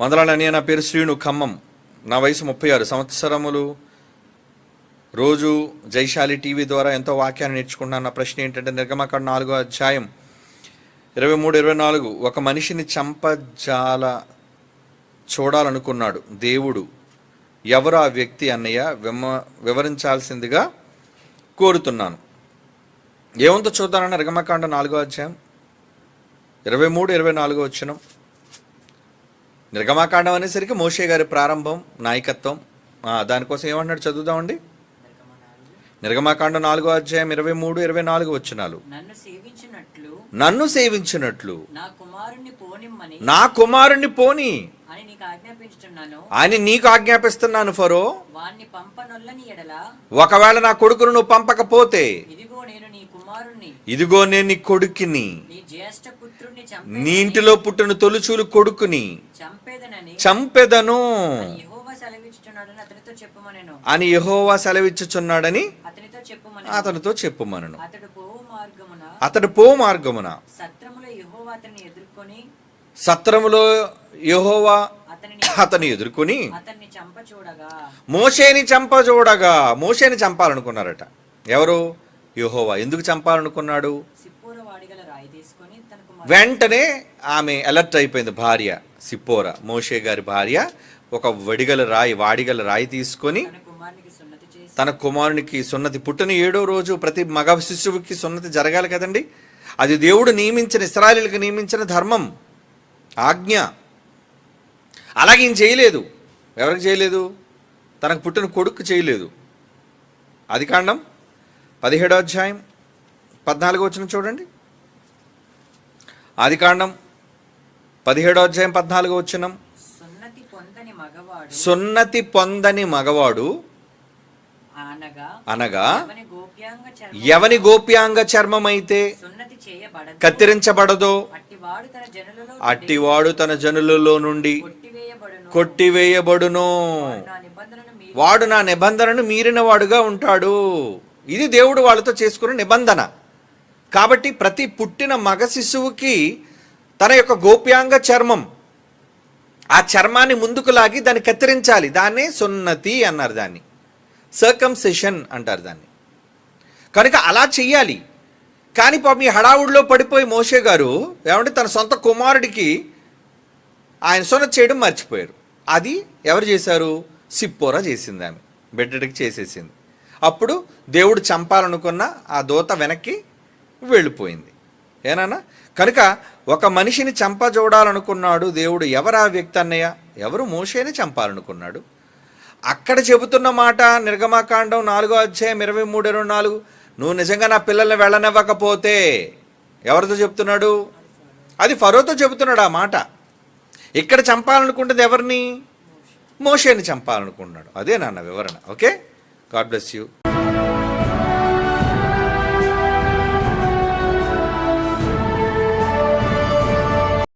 వందలాలని నా పేరు శ్రీను ఖమ్మం. నా వయసు ముప్పై ఆరు. సంవత్సరములు రోజు జైశాలి టీవీ ద్వారా ఎంతో వాక్యాన్ని నేర్చుకున్నాను. నా ప్రశ్న ఏంటంటే నిర్గమకాండ నాలుగో అధ్యాయం ఇరవై మూడు ఇరవై నాలుగు. ఒక మనిషిని చంపజాల చూడాలనుకున్నాడు దేవుడు. ఎవరు ఆ వ్యక్తి అన్నయ్య? విమ వివరించాల్సిందిగా కోరుతున్నాను. ఏమంతో చూద్దానన్న నిర్గమకాండ నాలుగో అధ్యాయం ఇరవై మూడు ఇరవై నాలుగో వచ్చినాం నిర్గమాకాండం అనేసరికి మోషే గారి ప్రారంభం నాయకత్వం. దానికోసం ఏమన్నాడు చదువుదామండి? నిర్గమాకాండం నాలుగో అధ్యాయం ఇరవై మూడు ఇరవై నాలుగు వచ్చినాలు. నన్ను సేవించినట్లు నా కుమారుణ్ణి పోని. అని నీకు ఆజ్ఞాపిస్తున్నాను ఫరో. ఒకవేళ నా కొడుకును నువ్వు పంపకపోతే ఇదిగో నేను నీ కుమారుణ్ణి. ఇదిగో నేను నీ కొడుకుని. నీ ఇంటిలో పుట్టిన తొలుచూలు కొడుకుని. చంపెదను. అని యెహోవా సెలవిచ్చుచున్నాడని అతనితో చెప్పుమని అతనితో చెప్పుమనను. అతడు పో మార్గమున సత్రములో యెహోవా అతన్ని ఎదుర్కొని అతన్ని చంప చూడగా మోషేని మోషేని చంపాలనుకున్నారట. ఎవరు? యెహోవా. ఎందుకు చంపాలనుకున్నాడు? వెంటనే ఆమె అలర్ట్ అయిపోయింది భార్య సిప్పోర. మోషే గారి భార్య ఒక వడిగల రాయి వాడిగల రాయి తీసుకొని తన కుమారునికి సున్నతి పుట్టిన ఏడో రోజు ప్రతి మగ శిశువుకి సున్నతి జరగాలి కదండి? అది దేవుడు నియమించిన ఇస్రాయలీలకు నియమించిన ధర్మం ఆజ్ఞ. అలాగే ఈయన చేయలేదు. ఎవరికి చేయలేదు? తనకు పుట్టిన కొడుకు చేయలేదు. అది కాండం? పదిహేడో అధ్యాయం పద్నాలుగో వచ్చిన చూడండి. ఆది కాండం పదిహేడో అధ్యాయం పద్నాలుగో వచ్చినం సున్నతి పొందని మగవాడు సున్నతి పొందని మగవాడు అనగా ఎవని గోప్యాంగ చర్మమైతే కత్తిరించబడదో. అట్టివాడు తన జనులలో నుండి కొట్టివేయబడును. వాడు నా నిబంధనను మీరిన వాడుగా ఉంటాడు. ఇది దేవుడు వాళ్ళతో చేసుకున్న నిబంధన. కాబట్టి ప్రతి పుట్టిన మగ శిశువుకి తన యొక్క గోప్యాంగ చర్మం ఆ చర్మాన్ని ముందుకు లాగి దాన్ని కత్తిరించాలి. దాన్నే సున్నతి అన్నారు దాన్ని. సర్కంసెషన్ అంటారు దాన్ని. కనుక అలా చెయ్యాలి. కానీ పాపం ఈ హడావుడిలో పడిపోయి మోషే గారు ఏమంటే తన సొంత కుమారుడికి ఆయన సొన చేయడం మర్చిపోయారు. అది ఎవరు చేశారు? సిప్పోరా చేసింది ఆమె. బిడ్డడికి చేసేసింది. అప్పుడు దేవుడు చంపాలనుకున్న ఆ దోత వెనక్కి వెళ్ళిపోయింది. ఏనానా కనుక ఒక మనిషిని చంపజూడాలనుకున్నాడు దేవుడు ఎవరు ఆ వ్యక్తి అన్నయ్య? ఎవరు మోషేని చంపాలనుకున్నాడు? అక్కడ చెబుతున్న మాట నిర్గమాకాండం నాలుగో అధ్యాయం ఇరవై మూడు ఇరవై నాలుగు నువ్వు నిజంగా నా పిల్లల్ని వెళ్ళనివ్వకపోతే ఎవరితో చెప్తున్నాడు అది ఫరోతో చెబుతున్నాడు ఆ మాట. ఇక్కడ చంపాలనుకుంటుంది ఎవరిని? మోషేని చంపాలనుకున్నాడు. అదే నాన్న వివరణ. ఓకే? God bless you.